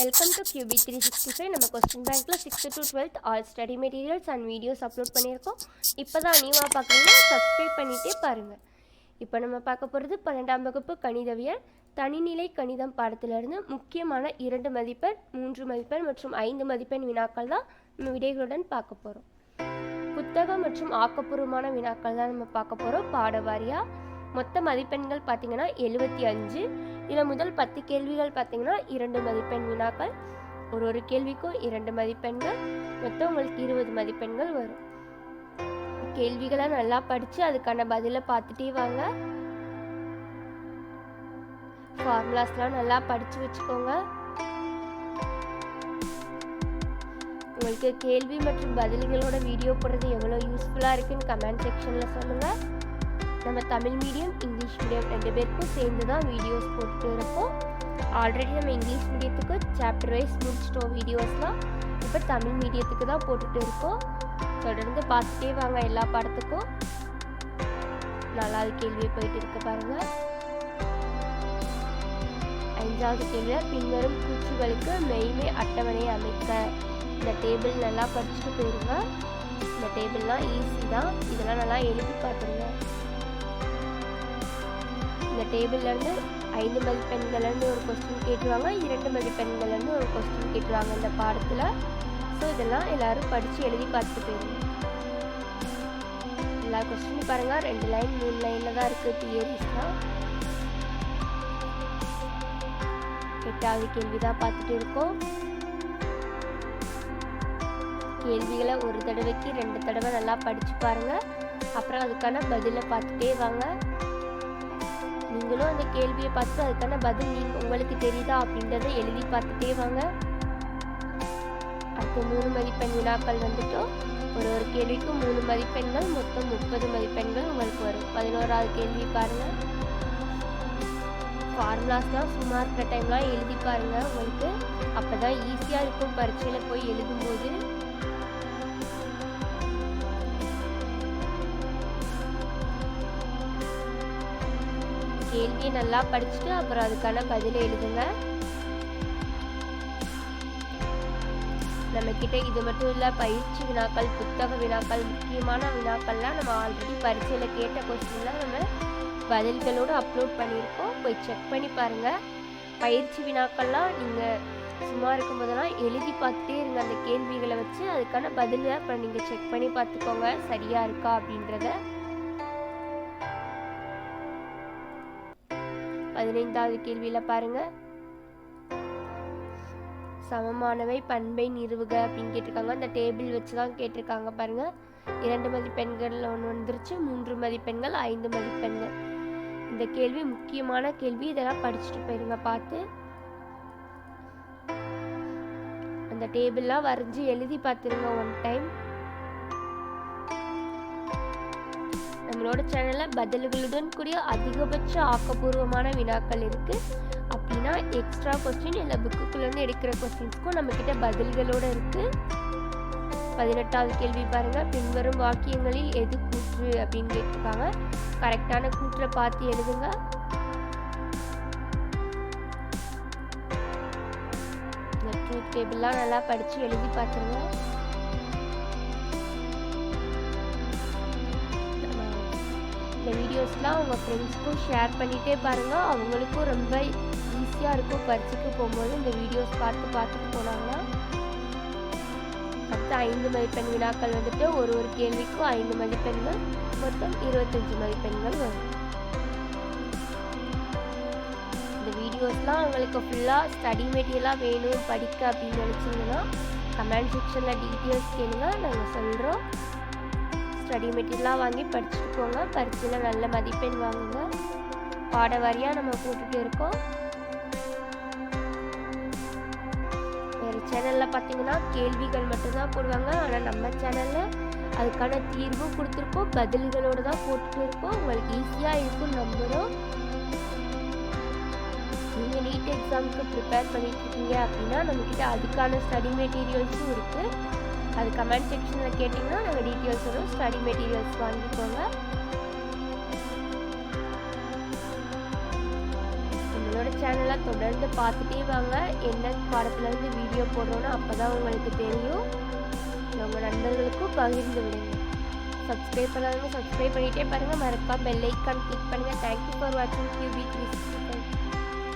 Welcome to QB three sixty five நம்ம question பேங்க்கில் sixth to twelfth all study materials and videos upload பண்ணியிருக்கோம். இப்போ தான் நியூவாக பார்க்குறீங்கன்னா சப்ஸ்கிரைப் பண்ணிகிட்டே பாருங்கள் இப்போ நம்ம பார்க்க போகிறது பன்னெண்டாம் வகுப்பு கணிதவியல். தனிநிலை கணிதம் பாடத்திலிருந்து முக்கியமான இரண்டு மதிப்பெண் மூன்று மதிப்பெண் மற்றும் ஐந்து மதிப்பெண் வினாக்கள் தான் நம்ம விடைகளுடன் பார்க்க போகிறோம் புத்தகம் மற்றும் ஆக்கப்பூர்வமான வினாக்கள் தான் நம்ம பார்க்க போகிறோம் பாட வாரியாக மொத்த மதிப்பெண்கள் பார்த்தீங்கன்னா எழுபத்தி அஞ்சு. இதில் முதல் பத்து கேள்விகள் பார்த்தீங்கன்னா இரண்டு மதிப்பெண் வினாக்கள். ஒரு ஒரு கேள்விக்கும் இரண்டு மதிப்பெண்கள். மொத்தம் உங்களுக்கு இருபது மதிப்பெண்கள் வரும். கேள்விகளை நல்லா படித்து அதுக்கான பதிலை பார்த்துட்டே வாங்க. ஃபார்முலாஸ்லாம் நல்லா படித்து வச்சுக்கோங்க. உங்களுக்கு கேள்வி மற்றும் பதில்களோட வீடியோ போடுறது எவ்வளோ யூஸ்ஃபுல்லாக இருக்குன்னு கமெண்ட் செக்ஷனில் சொல்லுங்கள் நம்ம தமிழ் மீடியம் இங்கிலீஷ் மீடியம் ரெண்டு பேருக்கும் சேர்ந்து தான் வீடியோஸ் போட்டுட்டு இருப்போம் ஆல்ரெடி நம்ம இங்கிலீஷ் மீடியத்துக்கு சாப்டர் வைஸ் முடிச்சிட்டோம் வீடியோஸ்லாம் இப்போ தமிழ் மீடியத்துக்கு தான் போட்டுட்டு இருக்கோம். தொடர்ந்து பார்த்துட்டே வாங்க எல்லா படத்துக்கும். நாலாவது கேள்வி போயிட்டு இருக்க பாருங்க. ஐந்தாவது கேள்வி பின்வரும் பூச்சிகளுக்கு மெய்மை அட்டவணை அமைக்க. இந்த டேபிள் நல்லா படிச்சுட்டு போயிருங்க. இந்த டேபிள்லாம் ஈஸி தான். இதெல்லாம் நல்லா எழுதி பார்த்துருங்க. இந்த டேபிள்லேருந்து ஐந்து மதிப்பெண்கள்லேருந்து ஒரு கொஸ்டின் கேட்டுருவாங்க. இரண்டு மதிப்பெண்கள்லேருந்து ஒரு கொஸ்டின் கேட்டுருவாங்க இந்த பாடத்தில். ஸோ இதெல்லாம் எல்லோரும் படித்து எழுதி பார்த்துட்டு போயிருங்க எல்லா கொஸ்டின் பாருங்கள் ரெண்டு லைன் மூணு லைனில் தான் இருக்குது தியரிஸ்லாம் எட்டாவது கேள்வி தான் பார்த்துட்டு இருக்கோம். கேள்விகளை ஒரு தடவைக்கு ரெண்டு தடவை நல்லா படித்து பாருங்கள் அப்புறம் அதுக்கான பதிலை பார்த்துட்டே வாங்க. நீங்களும் அந்த கேள்வியை பார்த்து அதுக்கான பதில் நீங்கள் உங்களுக்கு தெரியுதா அப்படின்றத எழுதி பார்த்துட்டே வாங்க. அடுத்து மூணு மதிப்பெண் வினாக்கள் வந்துட்டோம். ஒரு ஒரு கேள்விக்கும் மூணு மதிப்பெண்கள் மொத்தம் முப்பது மதிப்பெண்கள் உங்களுக்கு வரும். பதினோராவது கேள்வி பாருங்கள் ஃபார்முலாஸ்லாம் சும்மா இருக்கிற டைம்லாம் எழுதி பாருங்கள் உங்களுக்கு. அப்போ தான் ஈஸியாக இருக்கும் பரீட்சையில் போய் எழுதும்போது. கேள்வியை நல்லா படிச்சுட்டு அப்புறம் அதுக்கான பதிலை எழுதுங்க. நம்ம கிட்ட இது மட்டும் இல்லை பயிற்சி வினாக்கள் புத்தக வினாக்கள் முக்கியமான வினாக்கள்லாம் நம்ம ஆல்ரெடி பரீட்சையில் கேட்ட கொஸ்டின்லாம் நம்ம பதில்களோடு அப்லோட் பண்ணியிருக்கோம். போய் செக் பண்ணி பாருங்கள் பயிற்சி வினாக்கள்லாம் நீங்கள் சும்மா இருக்கும்போதெல்லாம் எழுதி பார்த்துட்டே இருங்க. அந்த கேள்விகளை வச்சு அதுக்கான பதிலை அப்புறம் நீங்கள் செக் பண்ணி பார்த்துக்கோங்க. சரியாக இருக்கா அப்படின்றத. பதினைந்தாவது கேள்வியில் பாருங்க. சமமானவை பண்பை நிறுவுக அப்படின்னு கேட்டிருக்காங்க. அந்த டேபிள் வச்சு தான் கேட்டிருக்காங்க பாருங்க. இரண்டு மதிப்பெண்கள் ஒன்று வந்துருச்சு. மூன்று மதிப்பெண்கள் ஐந்து மதிப்பெண்கள். இந்த கேள்வி முக்கியமான கேள்வி. இதெல்லாம் படிச்சுட்டு போயிருங்க பார்த்து. அந்த டேபிள்லாம் வரைஞ்சி எழுதி பார்த்துருங்க ஒன் டைம் நம்மளோட சேனலில் பதில்களுடன் கூடிய அதிகபட்ச ஆக்கப்பூர்வமான வினாக்கள் இருக்குது அப்படின்னா எக்ஸ்ட்ரா கொஸ்டின் இல்லை புக்குக்குள்ளேருந்து எடுக்கிற கொஸ்டின்ஸ்க்கும் நம்மக்கிட்ட பதில்களோடு இருக்குது பதினெட்டாவது கேள்வி பாருங்கள் பின்வரும் வாக்கியங்களில் எது கூற்று அப்படின்னு கேட்டிருக்காங்க. கரெக்டான கூற்றை பார்த்து எழுதுங்க. இந்த ட்ரூத் டேபிள்லாம் நல்லா படித்து எழுதி பார்த்துருங்க. இந்த வீடியோஸ்லாம் உங்கள் ஃப்ரெண்ட்ஸ்க்கும் ஷேர் பண்ணிகிட்டே பாருங்கள் அவங்களுக்கும் ரொம்ப ஈஸியாக இருக்கும் பரீட்சைக்கு போகும்போது இந்த வீடியோஸ் பார்த்து பார்த்துட்டு போனாங்கன்னா அடுத்து ஐந்து மதிப்பெண் வினாக்கள் வந்துட்டு ஒரு ஒரு கேள்விக்கும் ஐந்து மதிப்பெண்கள் மொத்தம் இருபத்தஞ்சி மதிப்பெண்கள் வரும். இந்த வீடியோஸ்லாம் உங்களுக்கு ஃபுல்லாக ஸ்டடி மெட்டீரியலாக வேணும் படிக்க அப்படின்னு நினச்சிங்கன்னா கமெண்ட் செக்ஷனில் டீட்டெயில்ஸ் கேளுங்க. நாங்கள் சொல்கிறோம் ஸ்டடி மெட்டீரியலாக வாங்கி படிச்சுட்டு போங்க. பரீட்சையில் நல்ல மதிப்பெண் வாங்குங்க. பாட வாரியாக நம்ம போட்டுட்டு இருக்கோம். வேறு சேனலில் பார்த்தீங்கன்னா கேள்விகள் மட்டும்தான் போடுவாங்க. ஆனால் நம்ம சேனலில் அதுக்கான தீர்வும் கொடுத்துருக்கோம். பதில்களோடு தான் போட்டுட்டு இருக்கோம். உங்களுக்கு ஈஸியாக இருக்கும் நம்புகிறோம் நீங்கள் நீட் எக்ஸாமுக்கு ப்ரிப்பேர் பண்ணிட்டு இருக்கீங்க அப்படின்னா நம்மக்கிட்ட அதுக்கான ஸ்டடி மெட்டீரியல்ஸும் இருக்குது அது கமெண்ட் செக்ஷனில் கேட்டிங்கன்னா நாங்கள் டீட்டெயில்ஸ் வரும். ஸ்டடி மெட்டீரியல்ஸ் வாங்கிக்கோங்க. நம்மளோட நம்மளோட சேனலை தொடர்ந்து பார்த்துட்டே வாங்க. என்ன பாடத்துலேருந்து வீடியோ போடுறோன்னு அப்போ தான் உங்களுக்கு தெரியும். உங்கள் நண்பர்களுக்கும் பகிர்ந்து விடுங்க சப்ஸ்கிரைப் பண்ணாதவங்க சப்ஸ்கிரைப் பண்ணிகிட்டே பாருங்கள் மறக்காம பெல் ஐக்கான் கிளிக் பண்ணுங்கள் தேங்க்யூ ஃபார் வாட்சிங் கியூபி த்ரீ